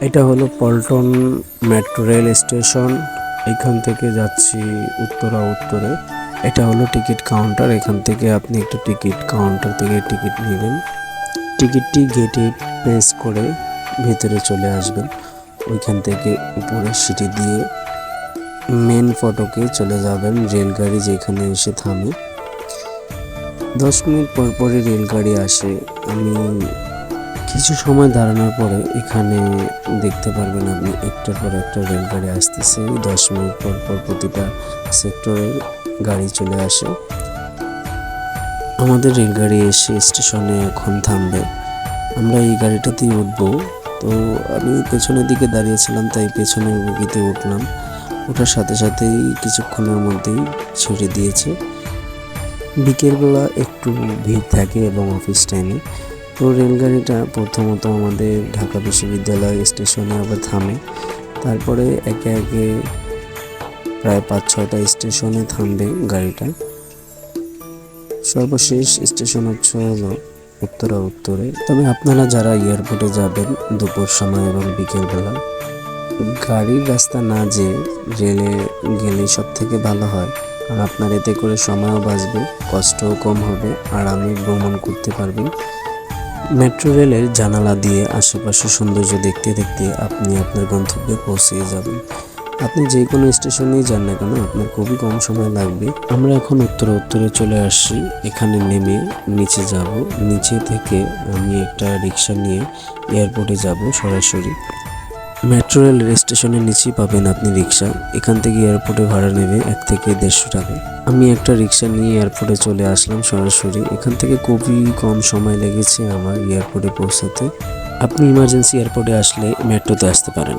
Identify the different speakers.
Speaker 1: এটা হলো Paltan metro rail station. এখান থেকে যাচ্ছি উত্তরা উত্তরে। এটা হলো টিকিট কাউন্টার। এখান থেকে আপনি একটা টিকিট কাউন্টার থেকে টিকিট নেবেন টিকিটটি গেটে প্রেস করে ভেতরে চলে আসবেন। ওইখান থেকে উপরে সিটি দিয়ে মেন ফটকে চলে যাবেন রেলগাড়ি যেখানে এসে থামে। দশ মিনিট পর পরে রেলগাড়ি আসে। আমি কিছু সময় দাঁড়ানোর পরে এখানে দেখতে পারবেন আপনি একটার পর একটা রেলগাড়ি আসতেছে। দশ মিনিট পর পর প্রতিটা সেক্টরে গাড়ি চলে আসে। আমাদের রেলগাড়ি এসে স্টেশনে এখন থামবে। আমরা এই গাড়িটাতেই উঠবো। তো আমি পেছনের দিকে দাঁড়িয়েছিলাম, তাই পেছনের বগিতে উঠলাম। ওঠার সাথে সাথেই কিছুক্ষণের মধ্যেই ছেড়ে দিয়েছে। বিকেলবেলা একটু ভিড় থাকে এবং অফিস টাইমে তো রেলগাড়িটা প্রথমত আমাদের ঢাকা বিশ্ববিদ্যালয় স্টেশনে আবার থামে। তারপরে একে একে প্রায় পাঁচ, ছয়টা স্টেশনে থামবে গাড়িটা। সর্বশেষ স্টেশন হচ্ছে হলো উত্তরা উত্তরে। তবে আপনারা যারা এয়ারপোর্টে যাবেন দুপুর সময় এবং বিকেলবেলা গাড়ির রাস্তা না যে রেলে গেলে সব থেকে ভালো হয়। আর আপনার এতে করে সময়ও বাঁচবে, কষ্টও কম হবে আরামে ভ্রমণ করতে পারবেন। মেট্রো রেলের জানালা দিয়ে আশেপাশে সৌন্দর্য দেখতে দেখতে আপনি আপনার গন্তব্যে পৌঁছিয়ে যাবেন। আপনি যে কোনো স্টেশনেই যান না কেন, আপনার খুবই কম সময় লাগবে। আমরা এখন উত্তরে উত্তরে চলে আসছি। এখানে নেমে নিচে যাব। নিচে থেকে আমি একটা রিক্সা নিয়ে এয়ারপোর্টে যাব সরাসরি। মেট্রো রেল স্টেশনের নিচেই পাবেন আপনি রিক্সা এখান থেকে এয়ারপোর্টে ভাড়া নেবে এক থেকে দেড়শো টাকা। আমি একটা রিক্সা নিয়ে এয়ারপোর্টে চলে আসলাম সরাসরি। এখান থেকে খুবই কম সময় লেগেছে আমার এয়ারপোর্টে পৌঁছাতে। আপনি ইমার্জেন্সি এয়ারপোর্টে আসলে মেট্রোতে আসতে পারেন।